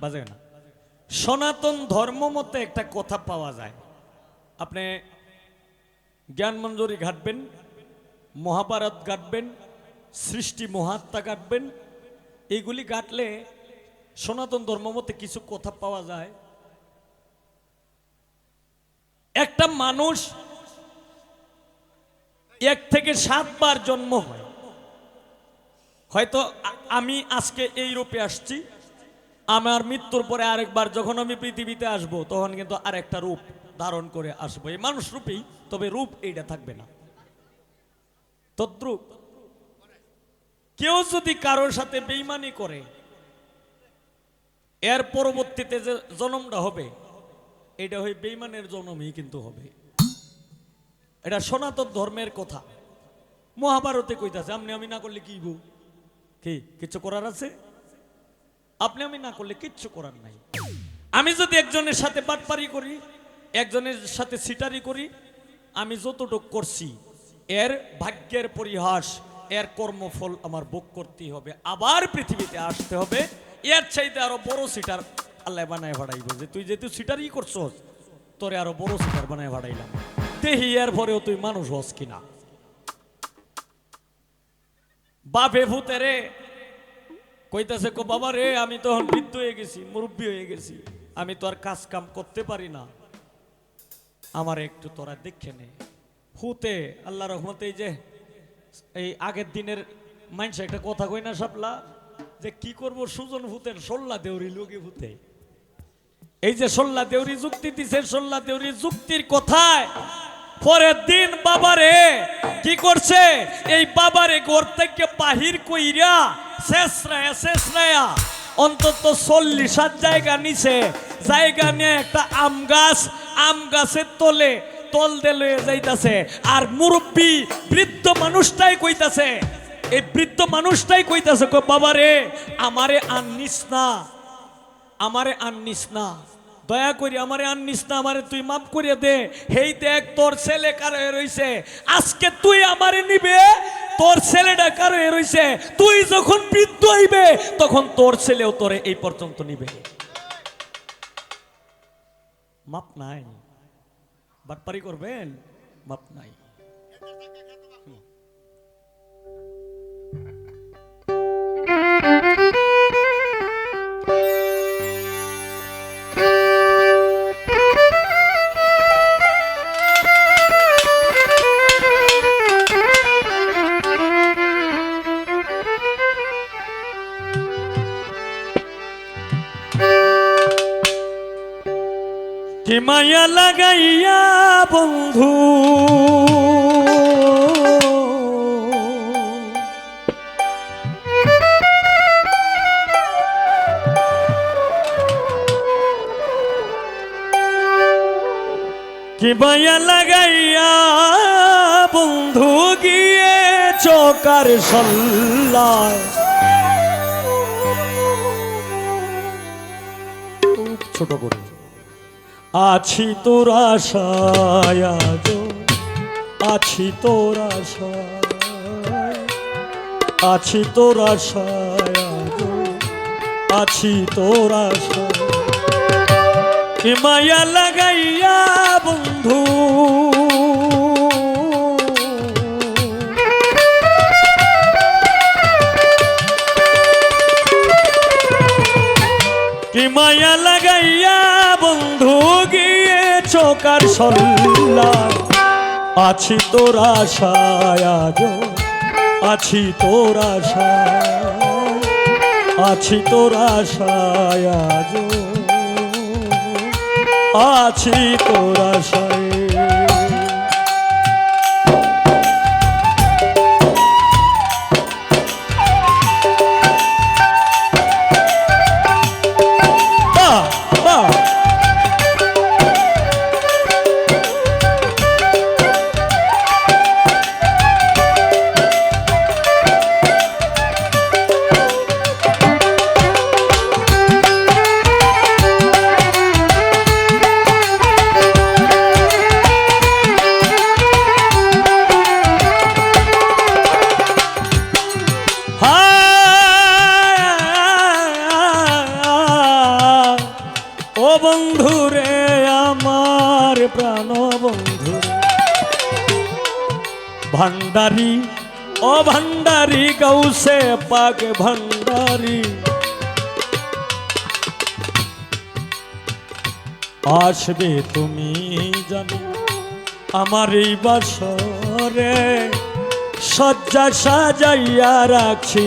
বাজে না সনাতন ধর্ম মতে একটা কথা পাওয়া যায়। আপনি জ্ঞান মঞ্জুরি ঘাটবেন, মহাভারত ঘাটবেন, সৃষ্টি মহাত্মা ঘাটবেন এইগুলি ঘাটলে সনাতন ধর্ম মতে কিছু কথা পাওয়া যায়। একটা মানুষ এক থেকে সাতবার জন্ম হয়। হয়তো আমি আজকে এই রূপে আসছি। আমার মৃত্যুর পরে আরেকবার যখন আমি পৃথিবীতে আসব, তখন কিন্তু আরেকটা রূপ ধারণ করে আসব। এই মানুষ রূপেই, তবে রূপ এইটা থাকবে না। তদ্রুপ। কেউ যদি কারোর সাথে বেইমানি করে, এর পরবর্তীতে যে জন্মটা হবে, এটা হয়ে বেইমানের জন্মই কিন্তু হবে। এটা সনাতন ধর্মের কথা। মহাভারতে কইতাছে আপনি আমি না করলে কি গো কি? কিছু করার আছে? আপনি আমি না করলে কিচ্ছু করার নাই। আমি যদি একজনের সাথে বাটপারি করি, একজনের সাথে সিটারি করি, আমি যতটুক করছি, এর ভাগ্যের পরিহাস, এর কর্মফল আমার ভোগ করতেই হবে। আবার পৃথিবীতে আসতে হবে, এর চাইতে আরও বড় সিটার আল্লাহ বানায় ভাড়াইব যে তুই যেহেতু সিটারই করছস, তোরে আরও বড় সিটার বানায় ভাড়াইলাম দেহি এর পরেও তুই মানুষ হস কিনা। বাপে ভূতে রে কইতাছে কো, বাবা রে, আমি তো এখন বৃদ্ধ হয়ে গেছি, মুরব্বী হয়ে গেছি। আমি তো আর কাজ কাম করতে পারি না। আমার একটু তোরা দেখে নে। হুতে আল্লাহ রহমতে যে এই আগের দিনের মানুষ একটা কথা কই না সাপলা, যে কি করব সুজন ভূতের সোল্লা দেউরি লোকে ভূতে এই যে সোল্লা দেউরি যুক্তি দিছে, সোল্লা দেউরি যুক্তির কথায়, পরের দিন বাবারে কি করছে? এই বাবারে ঘর থেকে বাহির কইরা শেষরায়া শেষরায়া। অন্তত চল্লিশ হাত জায়গা নিছে জায়গা নিয়ে একটা আম গাছ, আম গাছের তলে তল দিয়ে লয়ে যাইতাছে। আর মুরব্বী বৃদ্ধ মানুষটাই কইতাছে, এই বৃদ্ধ মানুষটাই কইতাছে বাবারে আমারে আননিস না, আমারে আননিস না। দয়া করি আমারে আননিস না, আমারে তুই মাফ করিয়ে দে। হেই দেখ তোর ছেলে কার রইছে। আজকে তুই আমারে নিবে তোর ছেলেটা কারও রইছে? তুই যখন বৃদ্ধ হইবে, তখন তোর ছেলেও তোরে এই পর্যন্ত নিবে। মাপ নাই। বাটপারি করবেন? মাপ নাই। Thank মায়া লাগাইয়া বন্ধু। কি মায়া লাগাইয়া বন্ধু গিয়ে চকার সল্লায়। ছোট করে আছি তোর আশায় আছি তোর আশায়। আছি তোর আশায় আছি তোর আশায়। মায়া লাগাইয়া বন্ধু। মায়া চোকার সল্লা আছি তোর আশায় আছি তোর আছি তোর আশায় আছি তোর আশায় ভান্ডারি, ও ভান্ডারি, গৌসে পাক ভান্ডারি। আসবে তুমি জানি আমার এই বাসরে সজ্জা সাজাইয়া রাখছি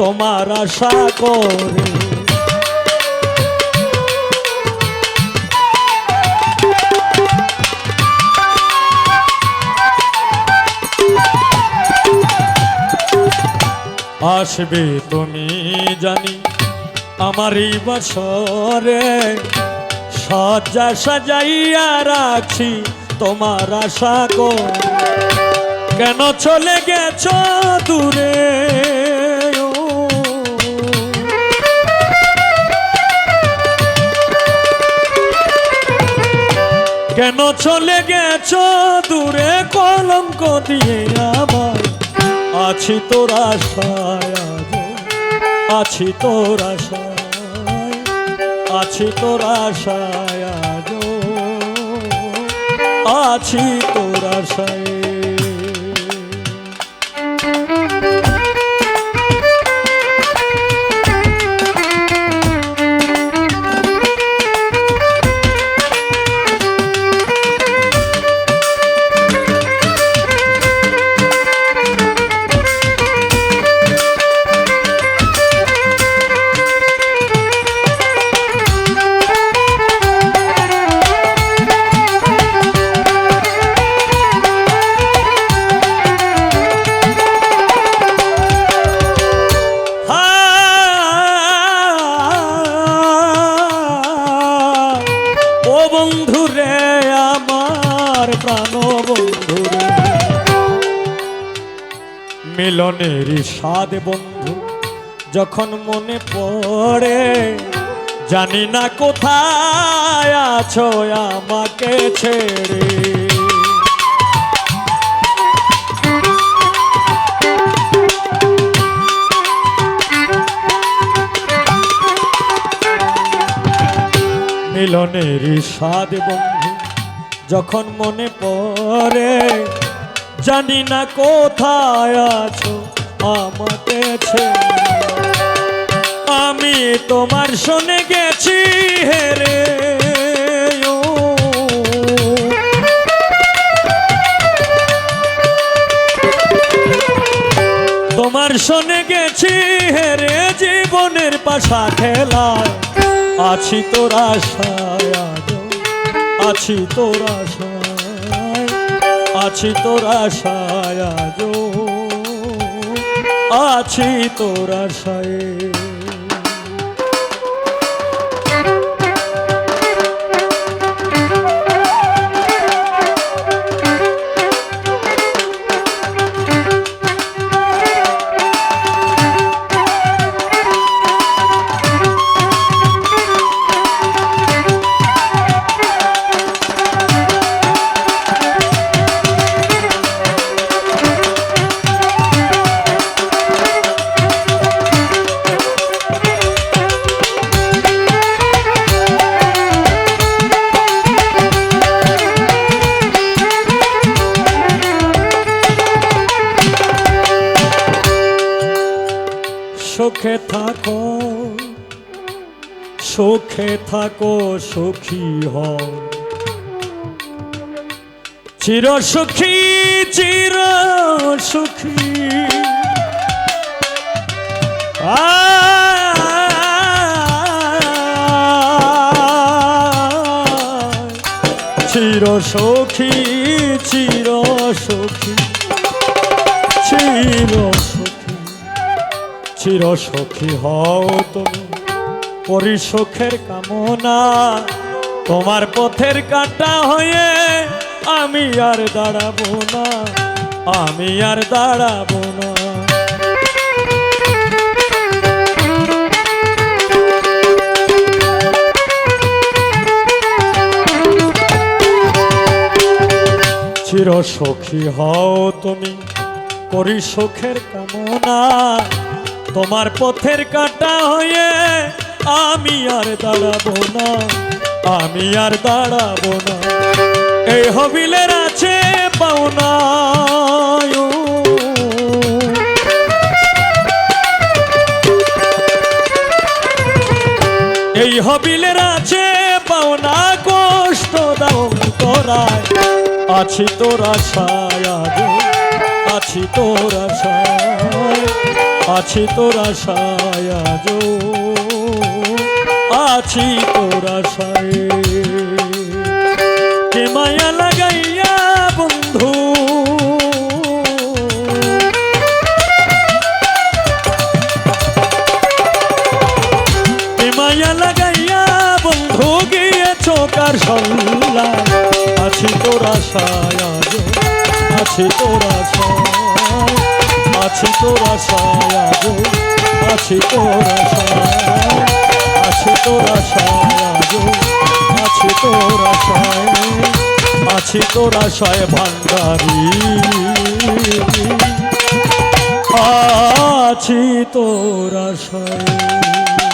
তোমার আশা করে। আসবে তুমি জানি আমার এই বছরে। সজ্জা সাজাইয়া রাখছি তোমার আশা কর। কেন চলে গেছ দূরে? কেন চলে গেছ দূরে কলঙ্ক দিয়ে আমার? আছি তোর আশায় আছি তোর আশায় আছি তোর আশায় আছি তোর আশায়। প্রাণ বন্ধু মিলনের স্বাদ বন্ধু, যখন মনে পড়ে, জানি না কোথায় আছো আমাকে ছেড়ে। মিলনের স্বাদ বন্ধু যখন মনে পড়ে, জানি না কোথায় আছো, আমাকে আমি তোমার শুনে গেছি, হেরে। তোমার শুনে গেছি, হেরে জীবনের পাশা খেলায়। আছি তোর আশায় আছি তোর আশায় আছি তোর আশায় আজ আছি তোর আশায়। সুখে থাকো সুখে থাকো, সুখী হও। চির সুখী চির সুখী। চির সুখী চির সুখী। চির চির সখী হও তুমি। করি সুখের কামনা, তোমার পথের কাটা হয়ে আমি আর দাঁড়াবো না, আমি আর দাঁড়াবো না। চির সখী হও তুমি করি সুখের কামনা তোমার পথের কাটা হয়ে আমি আর দাঁড়াবো না, আমি আর দাঁড়াবো না। এই হবিলের আছে পাওনা এই হবিলের আছে পাওনা, কষ্ট দাও তোরায়। আছি তোরা ছায়া আছি তোরা ছায়া আছি তোরা ছায়া গো আছি তোরা ছায় কে মায়া লাগাইয়া বন্ধু? কে মায়া লাগাইয়া বন্ধু গিয়েছ কার সল্লা আছি তোরা গো আছি তোরা তোরা ছায়া গো আছি তোরা ছায় আছি তোরা ছায়া গো আছি তোরা ছায় আছি তোরা ছায় ভান্ডারি আছি তোরা ছায়